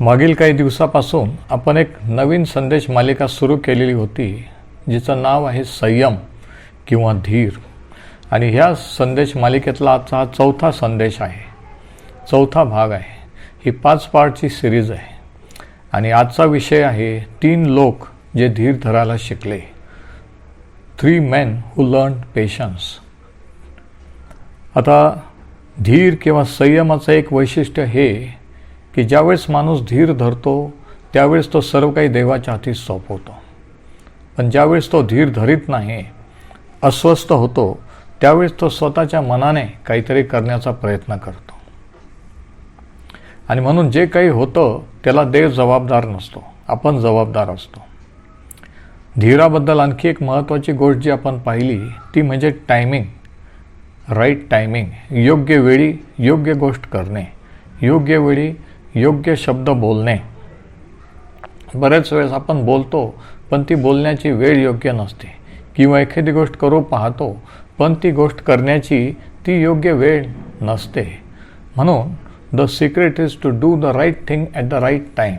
मागील काही दिवसापासून आपण एक नवीन संदेश मालिका सुरू केलेली होती जिचं नाव आहे संयम किंवा धीर. आणि ह्या संदेश मालिकेतला आजचा हा चौथा संदेश आहे. चौथा भाग आहे. ही पाच पार्टची सिरीज आहे. आणि आजचा विषय आहे तीन लोक जे धीर धरायला शिकले. Three men who learn patience आता धीर किंवा संयमाचं एक वैशिष्ट्य हे की ज्यावेळेस माणूस धीर धरतो त्यावेळेस तो सर्व काही देवाच्या हाती सोपवतो. पण ज्यावेळेस तो धीर धरीत नाही अस्वस्थ होतो त्यावेळेस तो स्वतःच्या मनाने काहीतरी करण्याचा प्रयत्न करतो. आणि म्हणून जे काही होतं त्याला देव जबाबदार नसतो. आपण जबाबदार असतो. धीराबद्दल आणखी एक महत्त्वाची गोष्ट जी आपण पाहिली ती म्हणजे टायमिंग राईट टायमिंग योग्य वेळी योग्य गोष्ट करणे. योग्य वेळी योग्य शब्द बोलणे. बरेच वेळेस आपण बोलतो पण ती बोलण्याची वेळ योग्य नसते. किंवा एखादी गोष्ट करू पाहतो पण ती गोष्ट करण्याची ती योग्य वेळ नसते. म्हणून the secret is to do the right thing at the right time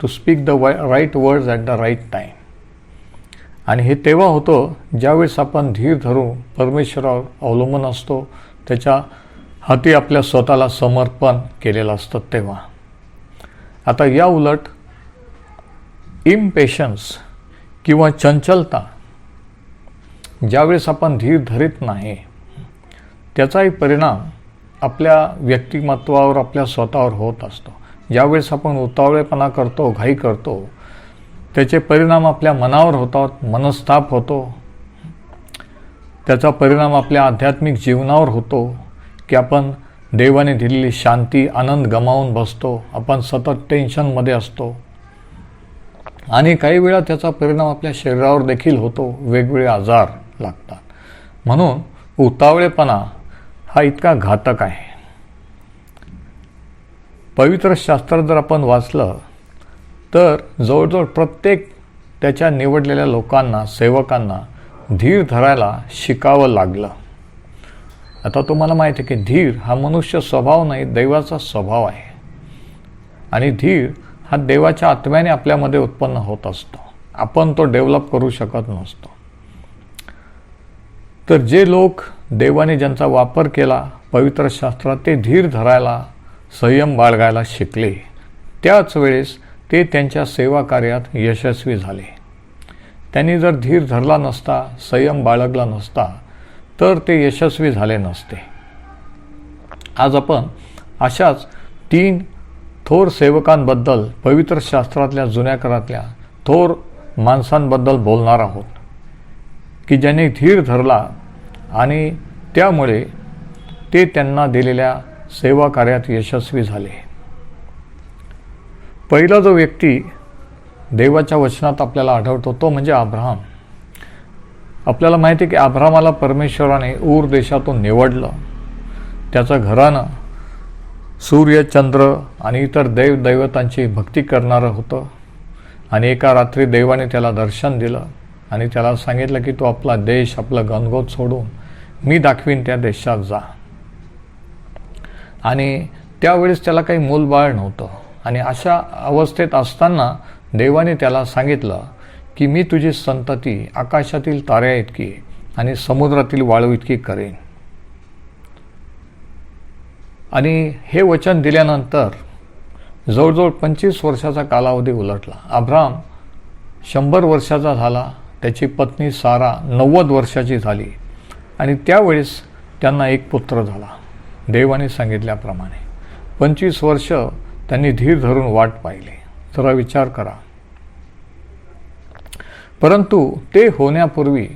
to speak the right words at the right time. आणि हे तेव्हा होतं ज्यावेळेस आपण धीर धरून परमेश्वरावर अवलंबून असतो त्याच्या हाती आपल्या स्वतःला समर्पण केलेलं असतं तेव्हा. आता या उलट इम्पेशन्स किंवा चंचलता ज्यावेळेस आपण धीर धरीत नाही त्याचाही परिणाम आपल्या व्यक्तिमत्वावर आपल्या स्वतःवर होत असतो. ज्यावेळेस आपण उतावळेपणा करतो घाई करतो त्याचे परिणाम आपल्या मनावर होतात मनस्ताप होतो त्याचा परिणाम आपल्या आध्यात्मिक जीवनावर होतो की आपण देवाने दिलेली शांती आनंद गमावून बसतो. आपण सतत टेन्शनमध्ये असतो. आणि काही वेळा त्याचा परिणाम आपल्या शरीरावर देखील होतो. वेगवेगळे आजार लागतात. म्हणून उतावळेपणा हा इतका घातक आहे. पवित्र शास्त्र जर आपण वाचलं तर जवळजवळ प्रत्येक त्याच्या निवडलेल्या लोकांना सेवकांना धीर धरायला शिकावं लागलं. आता तुम्हाला माहिती आहे की धीर हा मनुष्य स्वभाव नाही दैवाचा स्वभाव आहे. आणि धीर हा देवाच्या आत्म्याने आपल्यामध्ये उत्पन्न होत असतो. आपण तो डेव्हलप करू शकत नसतो. तर जे लोक देवाने ज्यांचा वापर केला पवित्र शास्त्रात ते धीर धरायला संयम बाळगायला शिकले. त्याच वेळेस ते त्यांच्या सेवा कार्यात यशस्वी झाले. त्यांनी जर धीर धरला नसता संयम बाळगला नसता तर ते यशस्वी झाले नसते. आज आपण अशाच तीन थोर सेवकांबद्दल पवित्र शास्त्रातल्या जुन्या करातल्या थोर माणसांबद्दल बोलणार आहोत की ज्यांनी धीर धरला आणि त्यामुळे ते त्यांना दिलेल्या सेवा कार्यात यशस्वी झाले. पहिला जो व्यक्ती देवाच्या वचनात आपल्याला आढळतो तो म्हणजे अब्राहम. आपल्याला माहिती आहे की आभ्रामाला परमेश्वराने ऊर देशातून निवडलं. त्याचं घरानं सूर्य चंद्र आणि इतर देव दैवतांची भक्ती करणारं होतं. आणि एका रात्री देवाने त्याला दर्शन दिलं आणि त्याला सांगितलं की तो आपला देश आपलं गणगोत सोडून मी दाखवीन त्या देशात जा. आणि त्यावेळेस त्याला काही मूलबाळ नव्हतं. आणि अशा अवस्थेत असताना देवाने त्याला सांगितलं की मी तुझी संतती आकाशातील ताऱ्या इतकी आणि समुद्रातील वाळू इतकी करेन. आणि हे वचन दिल्यानंतर जवळजवळ पंचवीस वर्षाचा कालावधी उलटला. अब्राम शंभर वर्षाचा झाला त्याची पत्नी सारा नव्वद वर्षाची झाली आणि त्यावेळेस त्यांना एक पुत्र झाला देवाने सांगितल्याप्रमाणे. पंचवीस वर्ष त्यांनी धीर धरून वाट पाहिली. जरा विचार करा. परंतु ते होण्यापूर्वी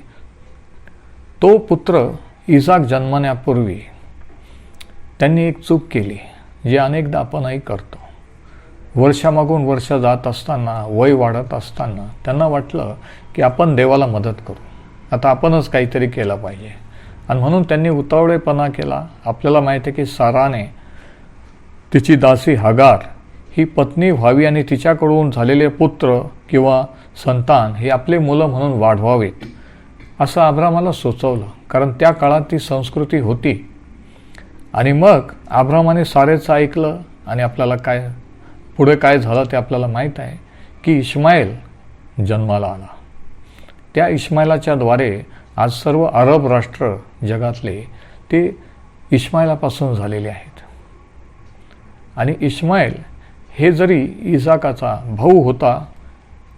तो पुत्र इजाक जन्मण्यापूर्वी त्यांनी एक चूक केली जी अनेकदा आपणही करतो. वर्षामागून वर्ष जात असताना वय वाढत असताना त्यांना वाटलं की आपण देवाला मदत करू. आता आपणच काहीतरी केलं पाहिजे. आणि म्हणून त्यांनी उतावळेपणा केला. आपल्याला माहिती आहे की साराने तिची दासी हगार ही पत्नी व्हावी आणि तिच्याकडून झालेले पुत्र किंवा संतान हे आपले मुलं म्हणून वाढवावेत असं आब्रामाला सुचवलं. कारण त्या काळात ती संस्कृती होती. आणि मग आब्रामाने सारेचं ऐकलं आणि आपल्याला काय पुढे काय झालं ते आपल्याला माहीत आहे की इस्माईल जन्माला आला. त्या इस्माईलाच्या द्वारे आज सर्व अरब राष्ट्र जगातले ते इस्माईलापासून झालेले आहेत. आणि इस्माईल हे जरी इसाकाचा भाऊ होता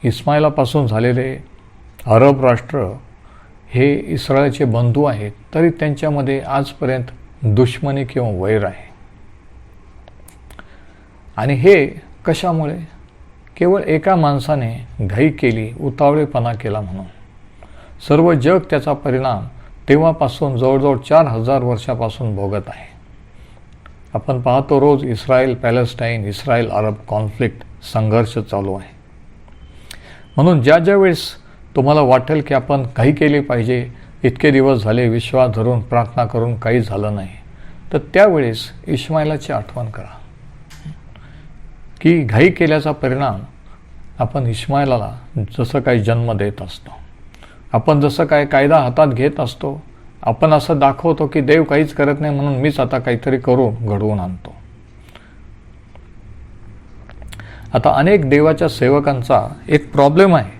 इस्माईलापासून झालेले अरब राष्ट्र हे इस्रायलचे बंधू आहेत तरी त्यांच्यामध्ये आजपर्यंत दुश्मनी किंवा वैर आहे. आणि हे कशामुळे? केवळ एका माणसाने घाई केली उतावळेपणा केला म्हणून. सर्व जग त्याचा परिणाम तेव्हापासून जवळजवळ चार हजार वर्षापासून भोगत आहे. आपण पाहतो रोज Israel Palestine Israel Arab conflict संघर्ष चालू आहे. म्हणून ज्या ज्या वेळेस तुम्हाला वाटेल की आपण काही केले पाहिजे इतके दिवस झाले विश्वास धरून प्रार्थना करून काही झालं नाही तर त्यावेळेस इस्माईलाची आठवण करा. की घाई केल्याचा परिणाम आपण इस्माईलाला जसं काही जन्म देत असतो आपण जसं काय कायदा हातात घेत असतो आपण असं दाखवतो की देव काहीच करत नाही म्हणून मीच आता काहीतरी करून घडवून आणतो. आता अनेक देवाच्या सेवकांचा एक प्रॉब्लेम आहे.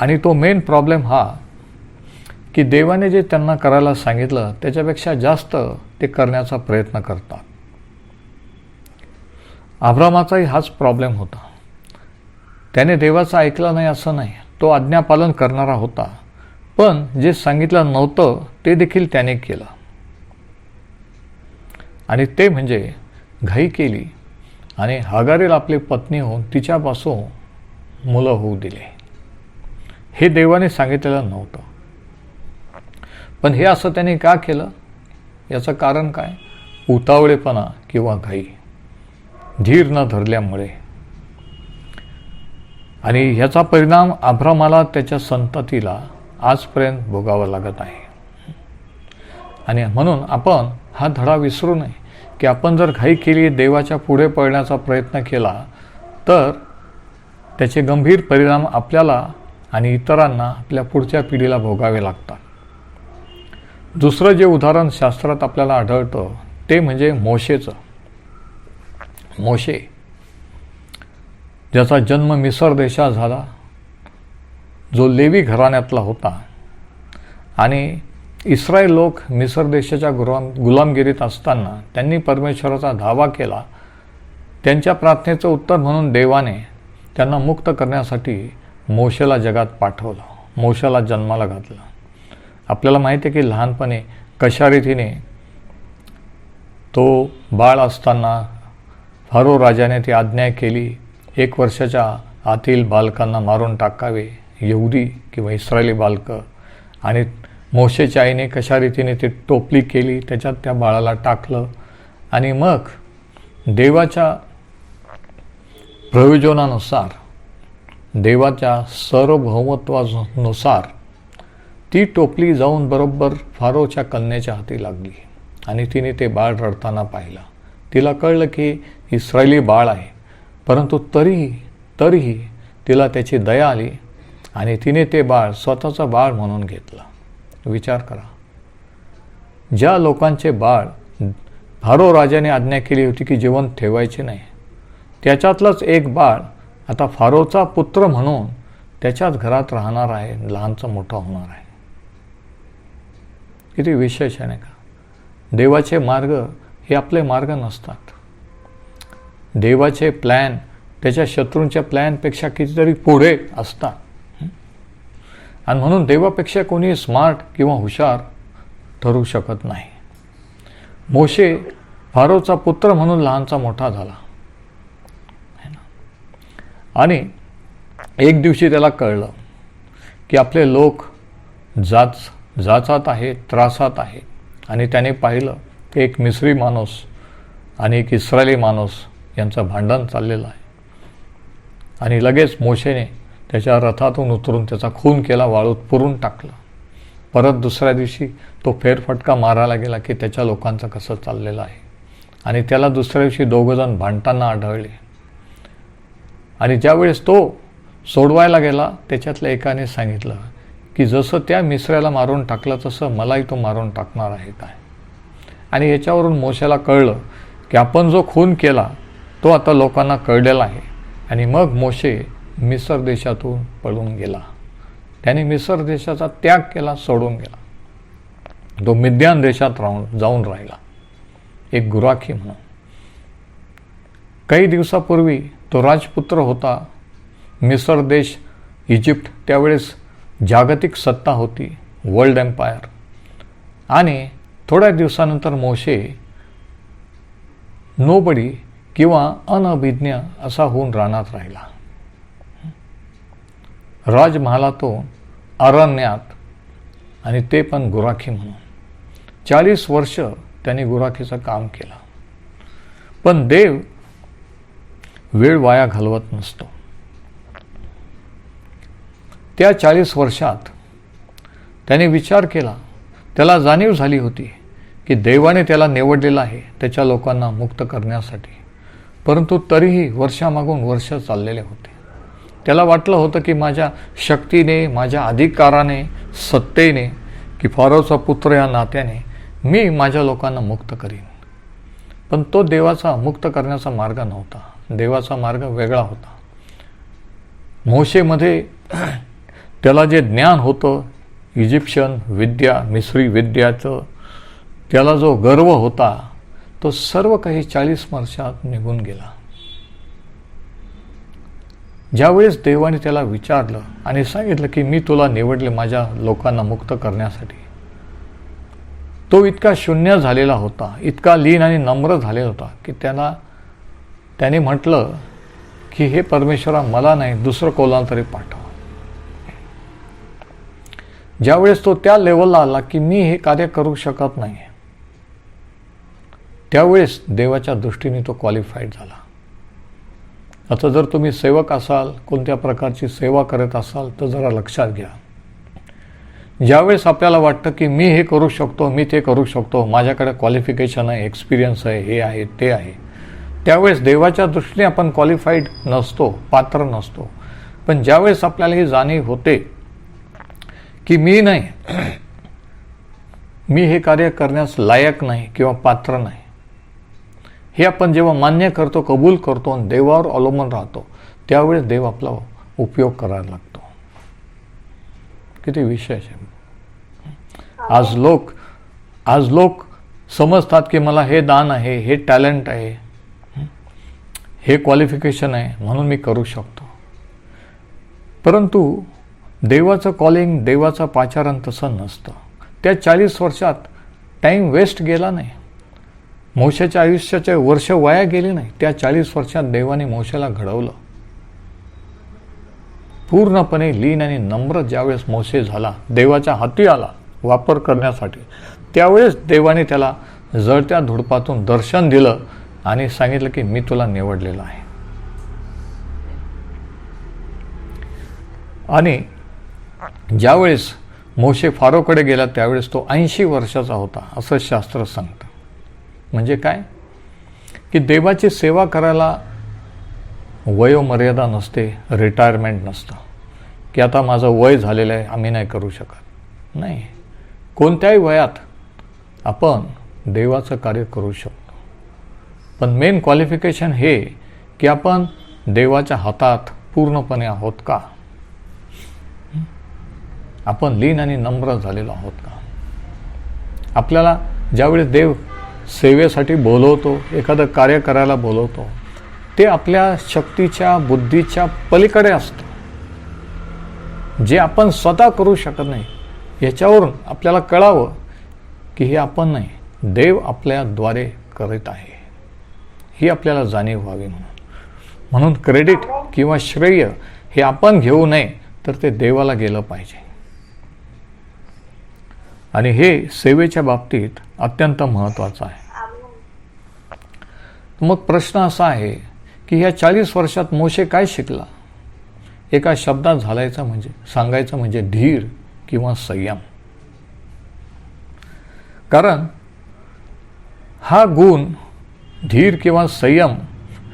आणि तो मेन प्रॉब्लेम हा की देवाने जे त्यांना करायला सांगितलं त्याच्यापेक्षा जास्त ते करण्याचा प्रयत्न करतात. आभ्रामाचाही हाच प्रॉब्लेम होता. त्याने देवाचं ऐकलं नाही असं नाही तो आज्ञापालन करणारा होता. पण जे सांगितलं नव्हतं ते देखील त्याने केलं. आणि ते म्हणजे घाई केली आणि हगारेल आपली पत्नी होऊन तिच्यापासून मुलं होऊ दिले. हे देवाने सांगितलेलं नव्हतं. पण हे असं त्याने का केलं? याचं कारण काय? उतावळेपणा किंवा घाई. धीर न धरल्यामुळे. आणि ह्याचा परिणाम आभ्रामाला त्याच्या संततीला आजपर्यंत भोगावं लागत आहे. आणि म्हणून आपण हा धडा विसरू नये की आपण जर घाई केली देवाच्या पुढे पळण्याचा प्रयत्न केला तर त्याचे गंभीर परिणाम आपल्याला आणि इतरांना आपल्या पुढच्या पिढीला भोगावे लागतात. दुसरं जे उदाहरण शास्त्रात आपल्याला आढळतं ते म्हणजे मोशेचं. मोशे ज्याचा जन्म मिसर देशात झाला जो लेवी घराण्यातला होता. आणि इस्रायल लोक मिसर देशाच्या गुलाम गुलामगिरीत असताना त्यांनी परमेश्वराचा धावा केला. त्यांच्या प्रार्थनेचं उत्तर म्हणून देवाने त्यांना मुक्त करण्यासाठी मोशेला जगात पाठवलं. मोशाला जन्माला घातलं. आपल्याला माहिती आहे की लहानपणी कशा रीतीने तो बाळ असताना फारो राजाने ती आज्ञा केली. एक वर्षाच्या आतील बालकांना मारून टाकावे. यहुदी किंवा इस्रायली बालकं. आणि मोशेच्या आईने कशा रीतीने ती टोपली केली त्याच्यात त्या बाळाला टाकलं. आणि मग देवाच्या प्रयोजनानुसार देवाच्या सार्वभौमत्वानुसार ती टोपली जाऊन बरोबर फारोच्या कन्याच्या हाती लागली. आणि तिने ते बाळ रडताना पाहिलं. तिला कळलं की इस्रायली बाळ आहे. परंतु तरीही तरीही तिला त्याची दया आली. आणि तिने ते बाळ स्वतःचं बाळ म्हणून घेतलं. विचार करा. ज्या लोकांचे बाळ फारो राजाने आज्ञा केली होती की जिवंत ठेवायचे नाही त्याच्यातलंच एक बाळ आता फारोचा पुत्र म्हणून त्याच्याच घरात राहणार आहे लहानचा मोठा होणार आहे. किती विशेष आहे नाही का? देवाचे मार्ग हे आपले मार्ग नसतात. देवाचे प्लॅन त्याच्या शत्रूंच्या प्लॅनपेक्षा कितीतरी पुढे असतात. आणि म्हणून देवापेक्षा कोणी स्मार्ट किंवा हुशार ठरू शकत नाही. मोशे फारोचा पुत्र म्हणून लहानचा मोठा झाला. आणि एक दिवशी त्याला कळलं की आपले लोक जाच जाचात आहे त्रासात आहे आणि त्याने पाहिलं की एक मिसरी माणूस आणि एक इस्रायली माणूस यांचं भांडण चाललेलं आहे. आणि लगेच मोशेने त्याच्या रथातून उतरून त्याचा खून केला वाळूत पुरून टाकला. परत दुसऱ्या दिवशी तो फेरफटका मारायला गेला की त्याच्या लोकांचं कसं चाललेलं आहे. आणि त्याला दुसऱ्या दिवशी दोघंजण भांडताना आढळले. आणि ज्यावेळेस तो सोडवायला गेला त्याच्यातल्या एकाने सांगितलं की जसं त्या मिसऱ्याला मारून टाकलं तसं मलाही तो मारून टाकणार आहे काय. आणि याच्यावरून मोशाला कळलं की आपण जो खून केला तो आता लोकांना कळलेला आहे. आणि मग मोशे मिसर देशातून पळून गेला. त्याने मिसर देशाचा त्याग केला सोडून गेला. तो मिद्यान देशात राहून जाऊन राहिला. एक गुराखी म्हणून. काही दिवसापूर्वी तो राजपुत्र होता. मिसर देश इजिप्त त्यावेळेस जागतिक सत्ता होती वर्ल्ड एम्पायर आणि थोड्या दिवसानंतर मोशे नोबडी किंवा अनभिज्ञ असा होऊन राहणार राहिला. राजमहालातून अरण्यात आणि ते पण गुराखी म्हणून. चाळीस वर्ष त्यांनी गुराखीचं काम केलं. पण देव वेळ वाया घालवत नसतो. त्या चाळीस वर्षात त्याने विचार केला. त्याला जाणीव झाली होती की देवाने त्याला निवडलेलं आहे त्याच्या लोकांना मुक्त करण्यासाठी. परंतु तरीही वर्षामागून वर्ष चाललेले होते. त्याला वाटलं होतं की माझ्या शक्तीने माझ्या अधिकाराने सत्तेने की फारोचा पुत्र या नात्याने मी माझ्या लोकांना मुक्त करीन. पण तो देवाचा मुक्त करण्याचा मार्ग नव्हता. देवाचा मार्ग वेगळा होता. मोशेमध्ये त्याला जे ज्ञान होतं इजिप्शियन विद्या मिसरी विद्याचं त्याला जो गर्व होता तो सर्व काही चाळीस वर्षात निघून गेला. ज्यावेळेस देवाने त्याला विचारलं आणि सांगितलं की मी तुला निवडले माझ्या लोकांना मुक्त करण्यासाठी तो इतका शून्य झालेला होता इतका लीन आणि नम्र झालेला होता की त्याला त्याने म्हटलं की हे परमेश्वरा मला नाही दुसरं कोणाला तरी पाठव. ज्यावेळेस तो त्या लेवलला आला की मी हे कार्य करू शकत नाही त्यावेळेस देवाच्या दृष्टीने तो क्वालिफाईड झाला. आता जर तुम्ही सेवक असाल कोणत्या प्रकारची सेवा करत असाल तर जरा लक्षात घ्या. ज्यावेळेस आपल्याला वाटतं की मी हे करू शकतो मी ते करू शकतो माझ्याकडे क्वालिफिकेशन आहे एक्सपिरियन्स आहे हे आहे ते आहे त्यावेळेस देवाच्या दृष्टीने आपण क्वालिफाईड नसतो पात्र नसतो. पण ज्यावेळेस आपल्याला ही जाणीव होते की मी नाही मी हे कार्य करण्यास लायक नाही किंवा पात्र नाही हे आपण जेव्हा मान्य करतो कबूल करतो आणि देवावर अवलंबून राहतो त्यावेळेस देव आपला उपयोग करायला लागतो. किती विशेष आहे. आज लोक आज लोक समजतात की मला हे दान आहे हे टॅलेंट आहे हे क्वालिफिकेशन आहे म्हणून मी करू शकतो. परंतु देवाचं कॉलिंग देवाचं पाचारण तसं नसतं. त्या चाळीस वर्षात टाईम वेस्ट गेला नाही. मोशाच्या आयुष्याचे वर्ष वाया गेले नाही. त्या चाळीस वर्षात देवाने मोशाला घडवलं. पूर्णपणे लीन आणि नम्र ज्यावेळेस मोसे झाला देवाच्या हाती आला वापर करण्यासाठी त्यावेळेस देवाने त्याला जळत्या धुडपातून दर्शन दिलं आणि सांगितलं की मी तुला निवडलेलं आहे. आणि ज्यावेळेस मोशे फारोकडे गेला त्यावेळेस तो ऐंशी वर्षाचा होता असं शास्त्र सांगतं. म्हणजे काय? की देवाची सेवा करायला वयोमर्यादा नसते रिटायरमेंट नसतं. की आता माझं वय झालेलं आहे आम्ही नाही करू शकत. नाही. कोणत्याही वयात आपण देवाचं कार्य करू शकतो. पण मेन क्वालिफिकेशन हे की आपण देवाच्या हातात पूर्णपणे आहोत का? आपण लीन आणि नम्र झालेलो आहोत का? आपल्याला ज्यावेळेस देव सेवेसाठी बोलवतो एखादं कार्य करायला बोलवतो ते आपल्या शक्तीच्या बुद्धीच्या पलीकडे असतं. जे आपण स्वतः करू शकत नाही याच्यावरून आपल्याला कळावं की हे आपण नाही देव आपल्याद्वारे करीत आहे. ही आपल्याला जाणीव व्हावी म्हणून. म्हणून क्रेडिट किंवा श्रेय हे आपण घेऊ नये तर ते देवाला गेलं पाहिजे. आणि हे सेवेच्या बाबतीत अत्यंत महत्त्वाचं आहे. मग प्रश्न असा आहे की ह्या चाळीस वर्षात मोशे काय शिकला? एका शब्दात झालायचं म्हणजे सांगायचं म्हणजे धीर किंवा संयम. कारण हा गुण धीर किंवा संयम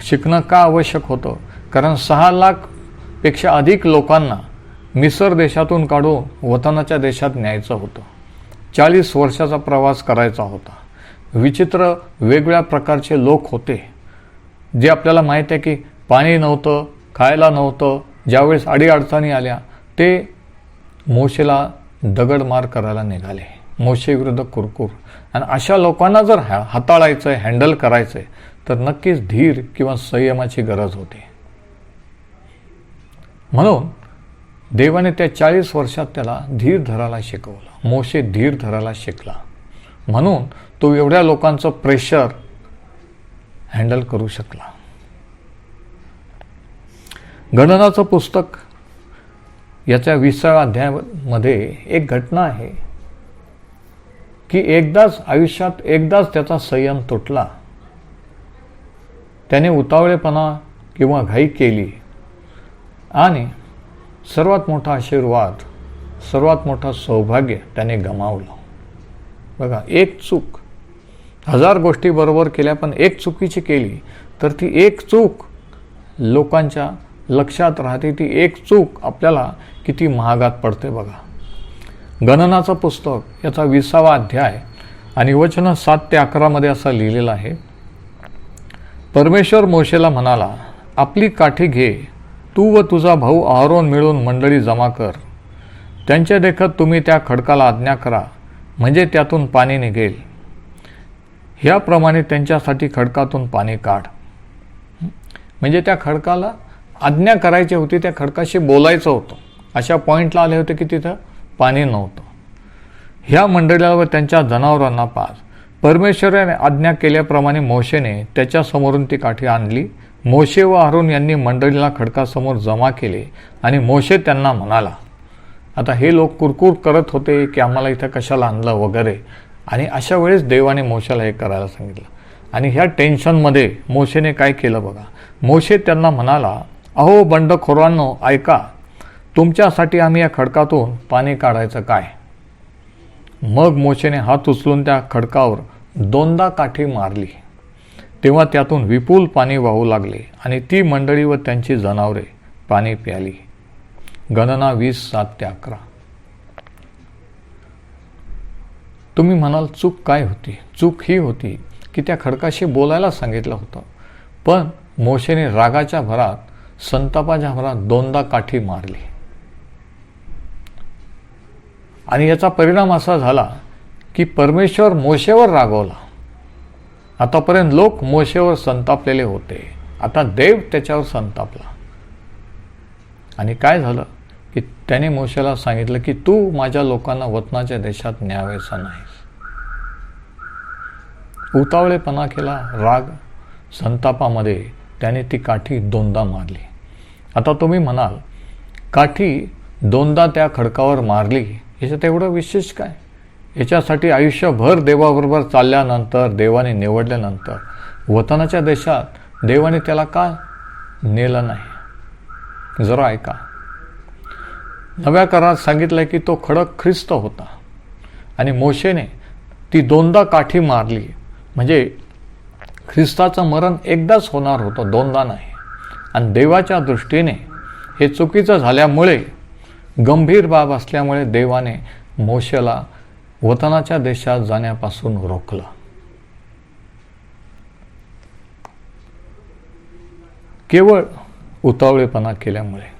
शिकणं का आवश्यक होतं? कारण सहा लाखपेक्षा अधिक लोकांना मिसर देशातून काढून वतनाच्या देशात न्यायचं होतं. चाळीस वर्षाचा प्रवास करायचा होता. विचित्र वेगवेगळ्या प्रकारचे लोक होते. जे आपल्याला माहीत आहे की पाणी नव्हतं खायला नव्हतं ज्यावेळेस अडीअडचणी आल्या ते मोशेला दगडमार करायला निघाले. मोशेविरुद्ध कुरकुर. आणि अशा लोकांना जर हा हाताळायचं आहे हँडल करायचं आहे तर नक्कीच धीर किंवा संयमाची गरज होते. म्हणून देवाने त्या चाळीस वर्षात त्याला धीर धरायला शिकवलं. मोशे धीर धरायला शिकला. म्हणून तो एवढ्या लोकांचं प्रेशर हँडल करू शकला. गणनाचं पुस्तक याच्या विसाव्या अध्यायामध्ये एक घटना आहे की एकदाच आयुष्यात एकदाच त्याचा संयम तुटला. त्याने उतावळेपणा किंवा घाई केली. आणि सर्वात मोठा आशीर्वाद सर्वात मोठा सौभाग्य त्याने गमावलं. बघा एक चूक. हजार गोष्टी बरोबर केल्या पण एक चुकीची केली तर ती एक चूक लोकांच्या लक्षात राहते. ती एक चूक आपल्याला किती महागात पडते बघा. गणनाचं पुस्तक याचा विसावा अध्याय आणि वचन सात ते अकरामध्ये असं लिहिलेलं आहे. परमेश्वर मोशेला म्हणाला आपली काठी घे तू व तुझा भाऊ आरोन मिळून मंडळी जमा कर. त्यांच्या देखत तुम्ही त्या खडकाला आज्ञा करा. म्हणजे त्यातून पाणी निघेल. ह्याप्रमाणे त्यांच्यासाठी खडकातून पाणी काढ. म्हणजे त्या खडकाला आज्ञा करायची होती त्या खडकाशी बोलायचं होतं. अशा पॉईंटला आले होते की तिथं पाणी नव्हतं. ह्या मंडळीला व त्यांच्या जनावरांना पाच परमेश्वराने आज्ञा केल्याप्रमाणे मोशेने त्याच्यासमोरून ती काठी आणली मोशे व अरुण यांनी मंडळीला खडकासमोर जमा केले आणि मोशे त्यांना म्हणाला आता हे लोक कुरकुर करत होते की आम्हाला इथं कशाला आणलं वगैरे? आणि अशा वेळेस देवाने मोशाला हे करायला सांगितलं. आणि ह्या टेन्शनमध्ये मोशेने काय केलं बघा? मोशे त्यांना म्हणाला अहो बंडखोरांनो ऐका. तुमच्यासाठी आम्ही या खडकातून पाणी काढायचं काय? मग मोशेने हात उचलून त्या खडकावर दोनदा काठी मारली. तेव्हा त्यातून विपुल पाणी वाहू लागले आणि ती मंडळी व त्यांची जनावरे पाणी प्याली. गणना वीस सात ते अकरा. तुम्ही म्हणाल चूक काय होती? चूक ही होती की त्या खडकाशी बोलायला सांगितलं होतं. पण मोशेने रागाच्या भरात संतापाच्या भरात दोनदा काठी मारली. आणि याचा परिणाम असा झाला की परमेश्वर मोशेवर रागवला. आतापर्यंत लोक मोशेवर संतापलेले होते. आता देव त्याच्यावर संतापला. आणि काय झालं? की त्याने मोशेला सांगितलं की तू माझ्या लोकांना वतनाच्या देशात न्यावायचा नाहीस. उतावळेपणा केला राग संतापामध्ये त्याने ती काठी दोनदा मारली. आता तुम्ही म्हणाल काठी दोनदा त्या खडकावर मारली याच्यात एवढं विशेष काय? याच्यासाठी आयुष्यभर देवाबरोबर चालल्यानंतर देवाने निवडल्यानंतर वतनाच्या देशात देवाने त्याला का नेलं नाही? जरा ऐका. नव्या करारात सांगितलं की तो खडक ख्रिस्त होता. आणि मोशेने ती दोनदा काठी मारली. म्हणजे ख्रिस्ताचं मरण एकदाच होणार होतं दोनदा नाही. आणि देवाच्या दृष्टीने हे चुकीचं झाल्यामुळे गंभीर बाब असल्यामुळे देवाने मोशेला वतनाच्या देशात जाण्यापासून रोखलं. केवळ उतावळेपणा केल्यामुळे.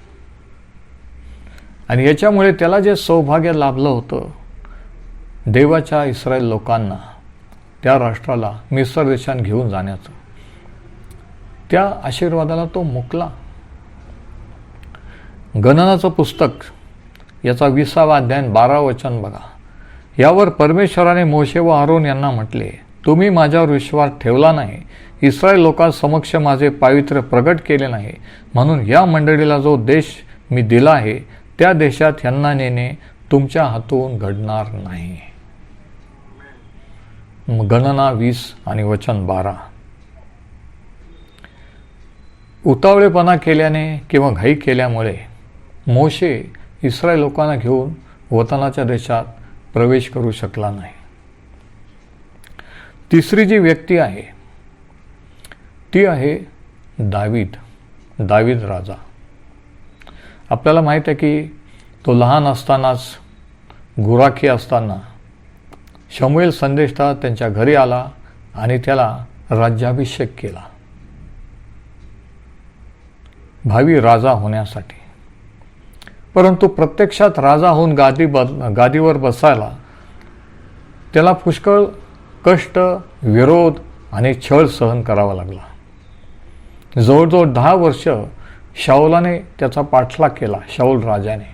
आणि याच्यामुळे त्याला जे सौभाग्य लाभलं होतं देवाच्या इस्रायल लोकांना त्या राष्ट्राला मिसर देशात घेऊन जाण्याचं त्या आशीर्वादाला तो मुकला. गणनाचं पुस्तक याचा विसावा अध्याय बारा वचन बघा. यावर परमेश्वराने मोशे व आरोन यांना म्हटले तुम्ही माझ्यावर विश्वास ठेवला नाही. इस्रायल लोकांसमक्ष माझे पावित्र्य प्रगट केले नाही. म्हणून या मंडळीला जो देश मी दिला आहे त्या देशात यांना नेणे तुमच्या हातून घडणार नाही. गणना वीस आणि वचन बारा. उतावळेपणा केल्याने किंवा घाई केल्यामुळे मोशे इस्रायल लोकांना घेऊन वतनाच्या देशात प्रवेश करू शकला नाही. तिसरी जी व्यक्ती आहे ती आहे दावीद दावीद राजा. आपल्याला माहीत आहे की तो लहान असतानाच गुराखी असताना शमुएल संदेशता त्यांच्या घरी आला आणि त्याला राज्याभिषेक केला. भावी राजा होण्यासाठी. परंतु प्रत्यक्षात राजा होऊन गादी ब गादीवर बसायला त्याला पुष्कळ कष्ट विरोध आणि छळ सहन करावा लागला. जवळजवळ दहा वर्ष शाऊलाने त्याचा पाठलाग केला शाऊल राजाने.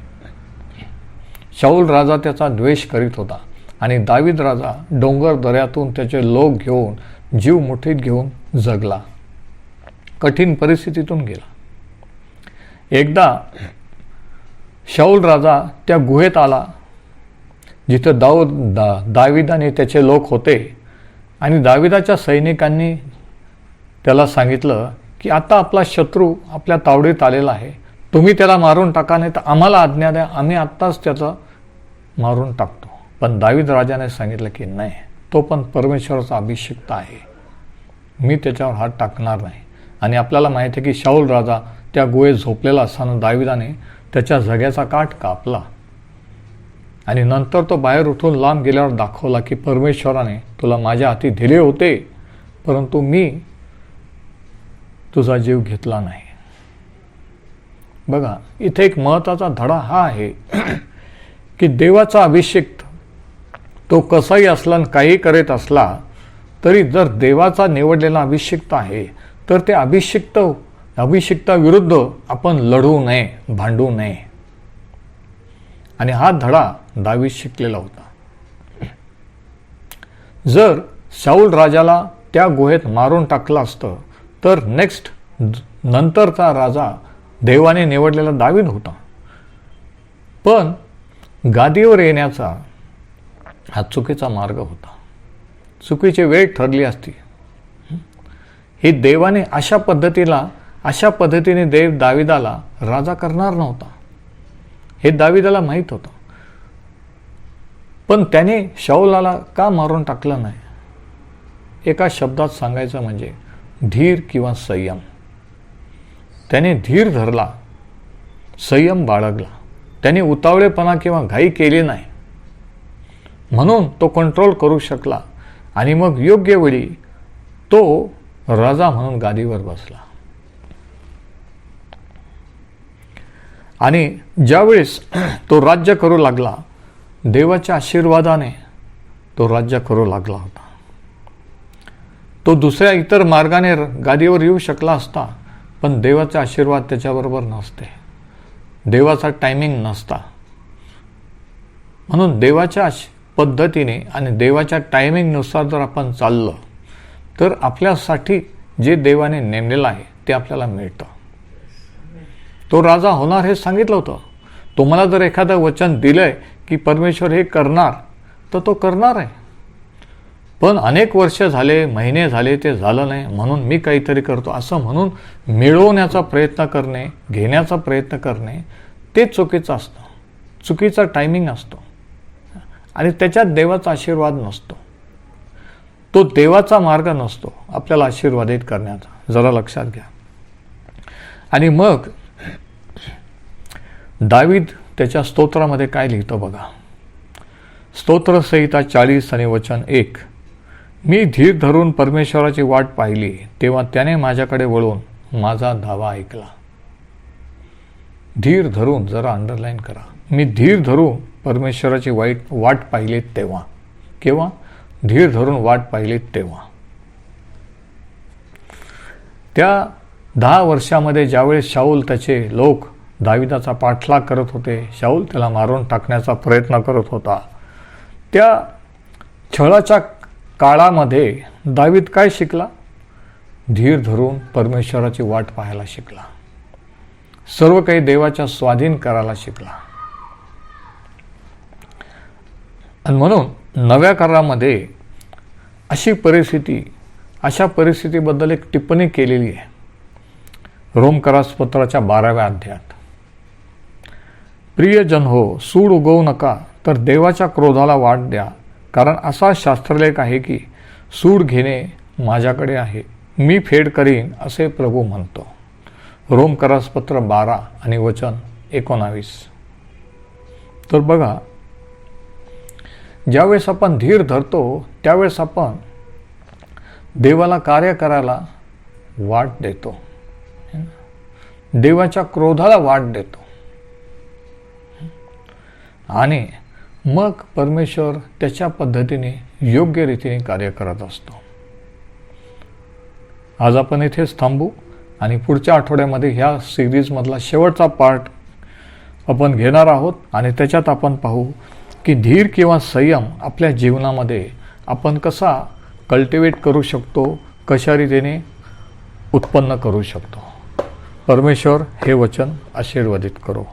शाऊल राजा त्याचा द्वेष करीत होता आणि दावीद राजा डोंगर दऱ्यातून त्याचे लोक घेऊन जीव मुठीत घेऊन जगला. कठीण परिस्थितीतून गेला. एकदा शाऊल राजा त्या गुहेत आला. जिथं दाऊद दा दाविद आणि त्याचे लोक होते आणि दाविदाच्या सैनिकांनी त्याला सांगितलं की आता आपला शत्रू आपल्या तावडीत आलेला आहे. तुम्ही त्याला मारून टाका नाही तर आम्हाला आज्ञा द्या. आम्ही आत्ताच त्याचा मारून टाकतो. पण दावीद राजाने सांगितलं की नाही तो पण परमेश्वराचा अभिषिक्त आहे. मी त्याच्यावर हात टाकणार नाही. आणि आपल्याला माहिती आहे की शाऊल राजा त्या गुहेत झोपलेला असताना दाविदाने त्याच्या जग्याचा काठ कापला. आणि नंतर तो बाहेर उठून लांब गेल्यावर दाखवला की परमेश्वराने तुला माझ्या हाती दिले होते परंतु मी तुझा जीव घेतला नाही. बघा इथे एक महत्त्वाचा धडा हा आहे की देवाचा अभिषेक तो कसाही असला आणि काही करत असला तरी जर देवाचा निवडलेला अभिषिक्त आहे तर ते अभिषिक्त अभिषिक्ताविरुद्ध आपण लढू नये भांडू नये. आणि हा धडा दावीत शिकलेला होता. जर शाऊल राजाला त्या गुहेत मारून टाकलं असतं तर नेक्स्ट नंतरचा राजा देवाने निवडलेला दावीद होता. पण गादीवर येण्याचा हा चुकीचा मार्ग होता. चुकीची वेळ ठरली असती. ही देवाने अशा पद्धतीला अशा पद्धतीने देव दाविदाला राजा करणार नव्हता. हे दाविदाला माहीत होतं. पण त्याने शाऊलाला का मारून टाकलं नाही? एका शब्दात सांगायचं म्हणजे धीर किंवा संयम. त्याने धीर धरला संयम बाळगला. त्याने उतावळेपणा किंवा घाई केली नाही. म्हणून तो कंट्रोल करू शकला आणि मग योग्य वेळी तो राजा म्हणून गादीवर बसला. आणि ज्यावेळेस तो राज्य करू लागला देवाच्या आशीर्वादाने तो राज्य करू लागला होता. तो दुसऱ्या इतर मार्गाने गादीवर येऊ शकला असता पण देवाचा आशीर्वाद त्याच्याबरोबर नसते. देवाचा टायमिंग नसता. म्हणून देवाच्या पद्धतीने आणि देवाच्या टायमिंगनुसार जर आपण चाललं तर आपल्यासाठी जे देवाने नेमलेलं आहे ते आपल्याला मिळतं. तो राजा होणार हे सांगितलं होतं. तुम्हाला जर एखादं वचन दिलंय की परमेश्वर हे करणार तर तो करणार आहे. पण अनेक वर्ष झाले महिने झाले ते झालं नाही. म्हणून मी काहीतरी करतो. असं म्हणून मिळवण्याचा प्रयत्न करणे घेण्याचा प्रयत्न करणे ते चुकीचं असतं. चुकीचा टायमिंग असतो. आणि त्याच्यात देवाचा आशीर्वाद नसतो. तो देवाचा मार्ग नसतो आपल्याला आशीर्वादित करण्याचा. जरा लक्षात घ्या. आणि मग दावीद त्याच्या स्तोत्रामध्ये काय लिहितो बघा. स्तोत्रसहिता चाळीस आणि वचन एक. मी धीर धरून परमेश्वराची वाट पाहिली तेव्हा त्याने माझ्याकडे वळून माझा धावा ऐकला. धीर धरून जरा अंडरलाईन करा. मी धीर धरून परमेश्वराची वाईट वाट पाहिलीत तेव्हा. किंवा धीर धरून वाट पाहिलीत तेव्हा. त्या दहा वर्षामध्ये ज्यावेळेस शाऊल त्याचे लोक दाविदाचा पाठलाग करत होते. शाऊल त्याला मारून टाकण्याचा प्रयत्न करत होता. त्या छळाच्या काळामध्ये दावीद काय शिकला? धीर धरून परमेश्वराची वाट पाहायला शिकला. सर्व काही देवाच्या स्वाधीन करायला शिकला. आणि म्हणून नव्या करारामध्ये अशी परिस्थिती अशा परिस्थितीबद्दल एक टिप्पणी केलेली आहे. रोमकरास पत्राच्या बाराव्या अध्यायात. प्रियजन हो सूड उगवू नका तर देवाच्या क्रोधाला वाट द्या. कारण असा शास्त्रलेख आहे की सूड घेणे माझ्याकडे आहे. मी फेड करीन असे प्रभू म्हणतो. रोमकरासपत्र बारा आणि वचन एकोणावीस. तर बघा ज्यावेळेस आपण धीर धरतो त्यावेळेस आपण देवाला कार्य करायला वाट देतो. देवाच्या क्रोधाला वाट देतो. आणि मग परमेश्वर त्याच्या पद्धतीने योग्य रीतीने कार्य करत असतो. आज आपण इथेच थांबू आणि पुढच्या आठवड्यामध्ये ह्या सिरीजमधला शेवटचा पार्ट आपण घेणार आहोत आणि त्याच्यात आपण पाहू की धीर किंवा संयम आपल्या जीवनामध्ये आपण कसा कल्टिवेट करू शकतो कशा रीतीने उत्पन्न करू शकतो. परमेश्वर हे वचन आशीर्वादित करो.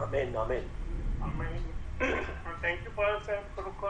आमेन आमेन